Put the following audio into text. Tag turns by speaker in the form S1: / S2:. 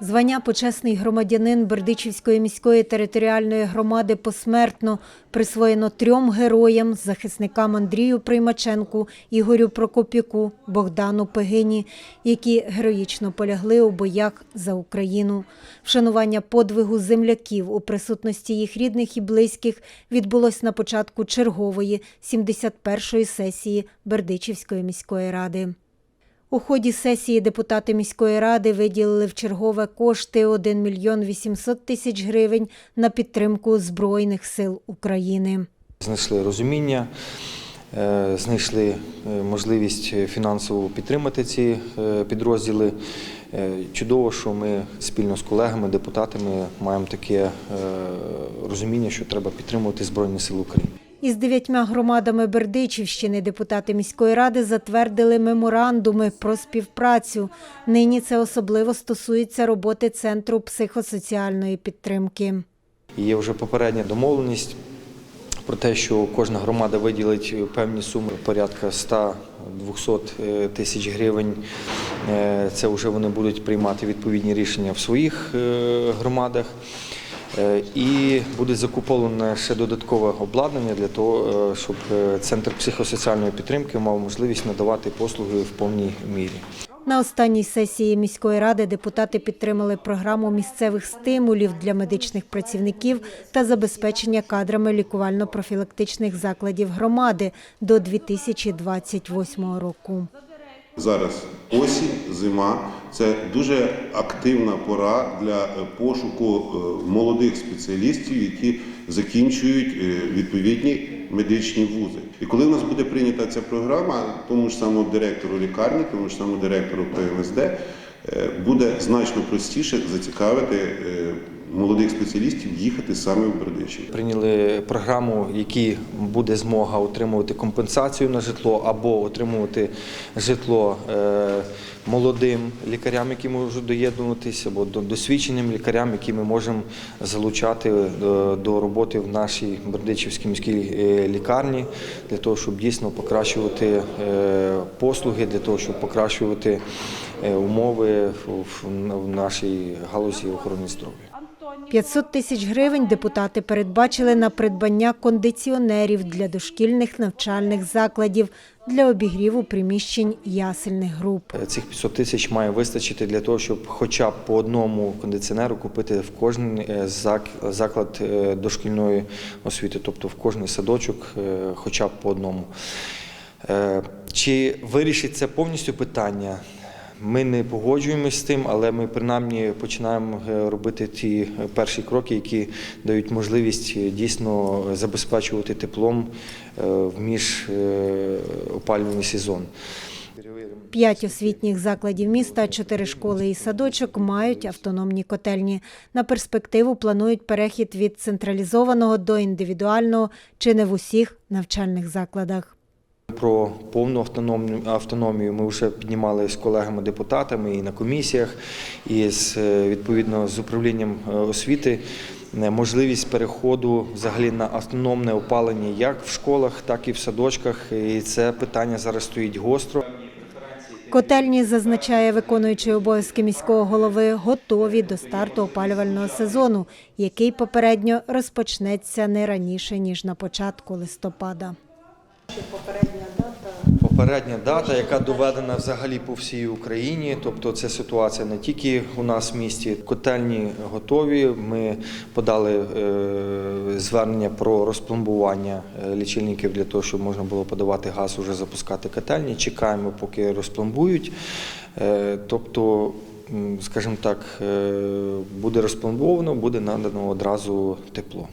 S1: Звання почесний громадянин Бердичівської міської територіальної громади посмертно присвоєно трьом героям, захисникам Андрію Приймаченку, Ігорю Прокоп'яку, Богдану Пегині, які героїчно полягли у боях за Україну. Вшанування подвигу земляків у присутності їх рідних і близьких відбулось на початку чергової 71-ї сесії Бердичівської міської ради. У ході сесії депутати міської ради виділили в чергове кошти 1 мільйон 800 тисяч гривень на підтримку Збройних сил України.
S2: Знайшли розуміння, е, знайшли е, можливість фінансово підтримати ці е, підрозділи. Чудово, що ми спільно з колегами, депутатами маємо таке розуміння, що треба підтримувати Збройні Сили України.
S1: Із дев'ятьма громадами Бердичівщини депутати міської ради затвердили меморандуми про співпрацю. Нині це особливо стосується роботи Центру психосоціальної підтримки.
S2: Є вже попередня домовленість про те, що кожна громада виділить певні суми порядка 100-200 тисяч гривень. Е, Це вже вони будуть приймати відповідні рішення в своїх е, громадах. Е, І буде закуповане ще додаткове обладнання для того, е, щоб е, центр психосоціальної підтримки мав можливість надавати послуги в повній мірі.
S1: На останній сесії міської ради депутати підтримали програму місцевих стимулів для медичних працівників та забезпечення кадрами лікувально-профілактичних закладів громади до 2028 року.
S3: Зараз осінь, зима це дуже активна пора для е, пошуку е, молодих спеціалістів, які закінчують е, відповідні медичні вузи. І коли в нас буде прийнята ця програма, тому ж самому директору лікарні, тому ж самому директору ПМСД буде значно простіше зацікавити молодих спеціалістів їхати саме в Бердичів.
S2: Прийняли програму, в якій буде змога отримувати компенсацію на житло або отримувати житло е, молодим лікарям, які можуть доєднуватися, або до- досвідченим лікарям, які ми можемо залучати е, до роботи в нашій Бердичівській міській е, лікарні, для того, щоб дійсно покращувати послуги, для того, щоб покращувати умови в нашій галузі охорони здоров'я.
S1: 500 тисяч гривень депутати передбачили на придбання кондиціонерів для дошкільних навчальних закладів для обігріву приміщень ясельних груп.
S2: Цих 500 тисяч має вистачити для того, щоб хоча б по одному кондиціонеру купити в кожен заклад е, дошкільної освіти, тобто в кожний садочок, е, хоча б по одному. Е, Чи вирішить це повністю питання? Ми не погоджуємося з тим, але ми принаймні починаємо е, робити ті е, перші кроки, які дають можливість е, дійсно забезпечувати теплом в міжопалювальний сезон.
S1: П'ять освітніх закладів міста, чотири школи і садочок мають автономні котельні. На перспективу планують перехід від централізованого до індивідуального чи не в усіх навчальних закладах.
S2: Про повну автономію, автономію ми вже піднімали з колегами-депутатами і на комісіях, і з е, відповідно з управлінням е, освіти. е, Можливість переходу взагалі на автономне опалення як в школах, так і в садочках. І це питання зараз стоїть гостро.
S1: Котельні, зазначає виконуючий обов'язки міського голови, готові до старту опалювального сезону, який попередньо розпочнеться не раніше, ніж на початку листопада.
S2: Попередня дата, попередня дата, яка доведена взагалі по всій Україні, тобто це ситуація не тільки у нас в місті. Котельні готові. Ми подали е, звернення про розпломбування е, лічильників для того, щоб можна було подавати газ, уже запускати котельні. Чекаємо, поки розпломбують. Е, тобто, скажімо так, буде розпломбовано, буде надано одразу тепло.